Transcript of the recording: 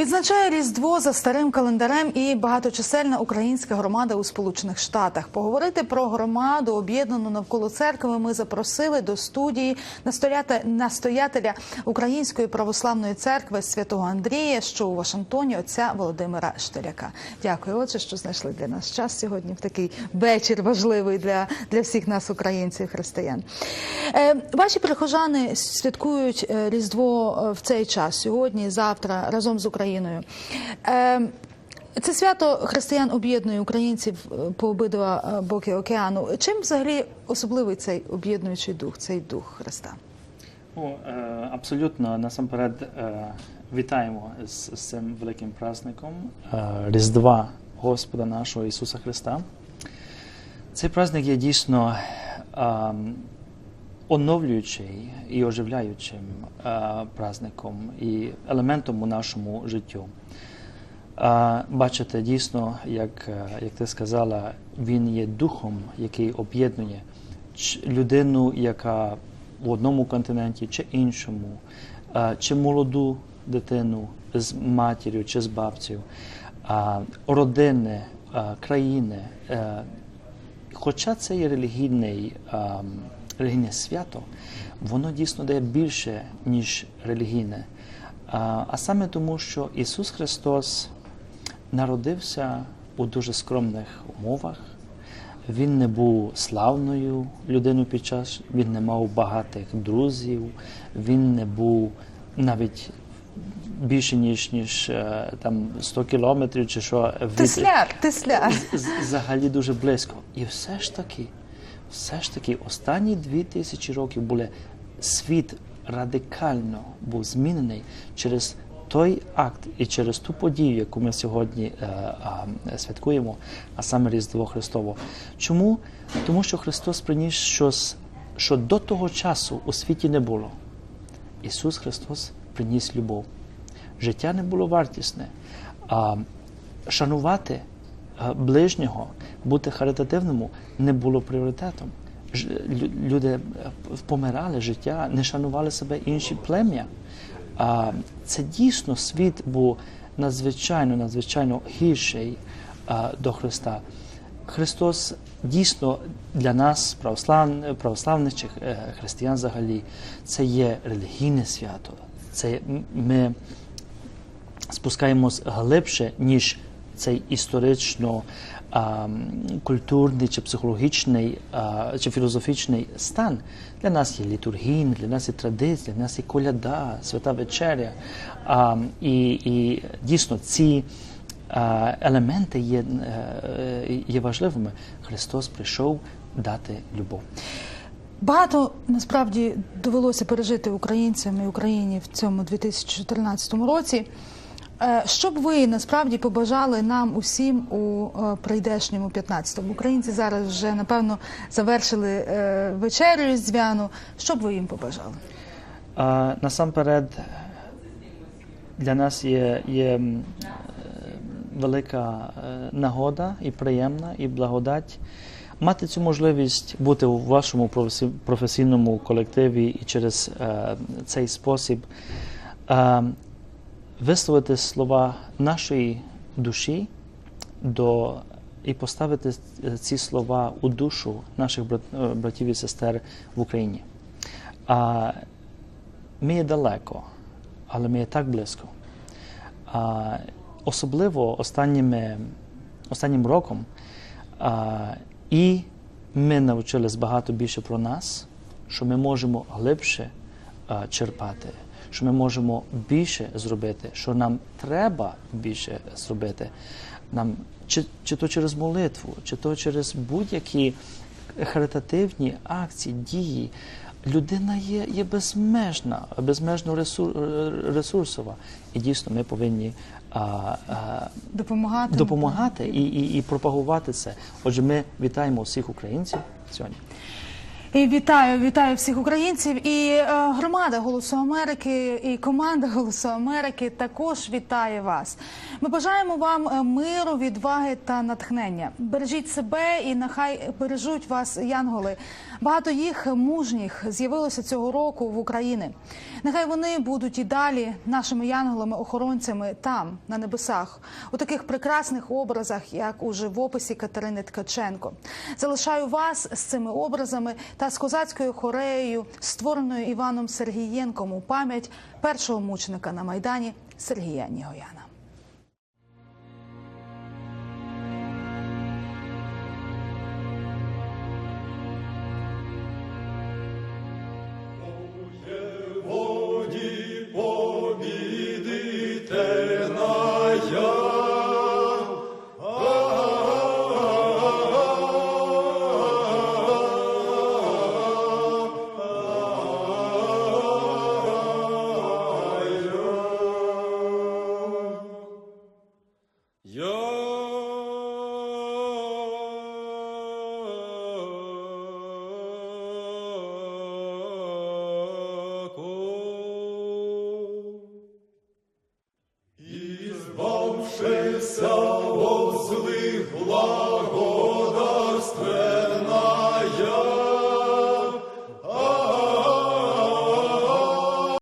Відзначає Різдво за старим календарем і багаточисельна українська громада у Сполучених Штатах. Поговорити про громаду, об'єднану навколо церкви, ми запросили до студії настоятеля Української православної церкви святого Андрія, що у Вашингтоні, отця Володимира Штиряка. Дякую, отже, що знайшли для нас час сьогодні в такий вечір важливий для, для всіх нас, українців, християн. Е, ваші прихожани святкують е, Різдво е, в цей час сьогодні, завтра разом з Україною. Е, це свято християн об'єднує українців е, по обидва е, боки океану. Чим взагалі особливий цей об'єднуючий дух, цей дух Христа? О, абсолютно насамперед вітаємо з, цим великим праздником Різдва Господа нашого Ісуса Христа. Цей праздник є дійсно е, оновлюючий і оживляючим е, праздником і елементом у нашому життю. А, Бачите, дійсно, як, е, як ти сказала, він є духом, який об'єднує людину, яка в одному континенті чи іншому, чи молоду дитину з матір'ю чи з бабцею, родини, країни. Е, Хоча це є релігійний, а, релігійне свято, воно дійсно дає більше, ніж релігійне. А, саме тому, що Ісус Христос народився у дуже скромних умовах. Він не був славною людиною під час, він не мав багатих друзів, він не був навіть більше ніж ніж е, там 100 кілометрів чи що від Тисляр, тисляр. взагалі дуже близько. І все ж таки, все ж таки, останні дві тисячі років були світ радикально був змінений через той акт і через ту подію, яку ми сьогодні е, а, святкуємо, а саме Різдво Христово. Чому? Тому що Христос приніс щось, що до того часу у світі не було. Ісус Христос приніс любов. Життя не було вартісне. А шанувати е, ближнього, бути харитативному не було пріоритетом. Люди е, помирали життя, не шанували себе інші плем'я. Це дійсно світ був надзвичайно, надзвичайно гірший до Христа. Христос дійсно для нас, православ, православних чи е, християн взагалі, це є релігійне свято. Це ми спускаємось глибше, ніж цей історично культурний чи психологічний чи філософічний стан. Для нас є літургійний, для нас є традиція, для нас є коляда, свята вечеря. І, і дійсно ці елементи є, е, є важливими. Христос прийшов дати любов. Багато насправді довелося пережити українцям і Україні в цьому 2014 році. Е, Що б ви насправді побажали нам усім у е, прийдешньому 15-му? Українці зараз вже напевно завершили е, вечерю різдвяну. Що б ви їм побажали? Насамперед, для нас є, є велика нагода і приємна, і благодать мати цю можливість бути у вашому професі- професійному колективі і через цей спосіб висловити слова нашої душі до, і поставити ці слова у душу наших е, братів і сестер в Україні. А ми є далеко, але ми є так близько. А, особливо останніми, останнім роком а, і ми навчились багато більше про нас, що ми можемо глибше а, черпати, що ми можемо більше зробити, що нам треба більше зробити. Нам, чи, чи то через молитву, чи то через будь-які харитативні акції, дії. Людина є, є безмежна, безмежно ресур, ресурсова. І дійсно ми повинні а, а, Допомагати допомагати і, і, і пропагувати це. Отже, ми вітаємо всіх українців сьогодні. І вітаю, вітаю всіх українців. І е, громада Голосу Америки, і команда Голосу Америки також вітає вас. Ми бажаємо вам е, миру, відваги та натхнення. Бережіть себе і нехай бережуть вас янголи. Багато їх мужніх з'явилося цього року в Україні. Нехай вони будуть і далі нашими янголами-охоронцями там, на небесах, у таких прекрасних образах, як у живописі Катерини Ткаченко. Залишаю вас з цими образами та з козацькою хореєю, створеною Іваном Сергієнком у пам'ять першого мученика на майдані Сергія Нігояна. Вишився, возли благодарстве.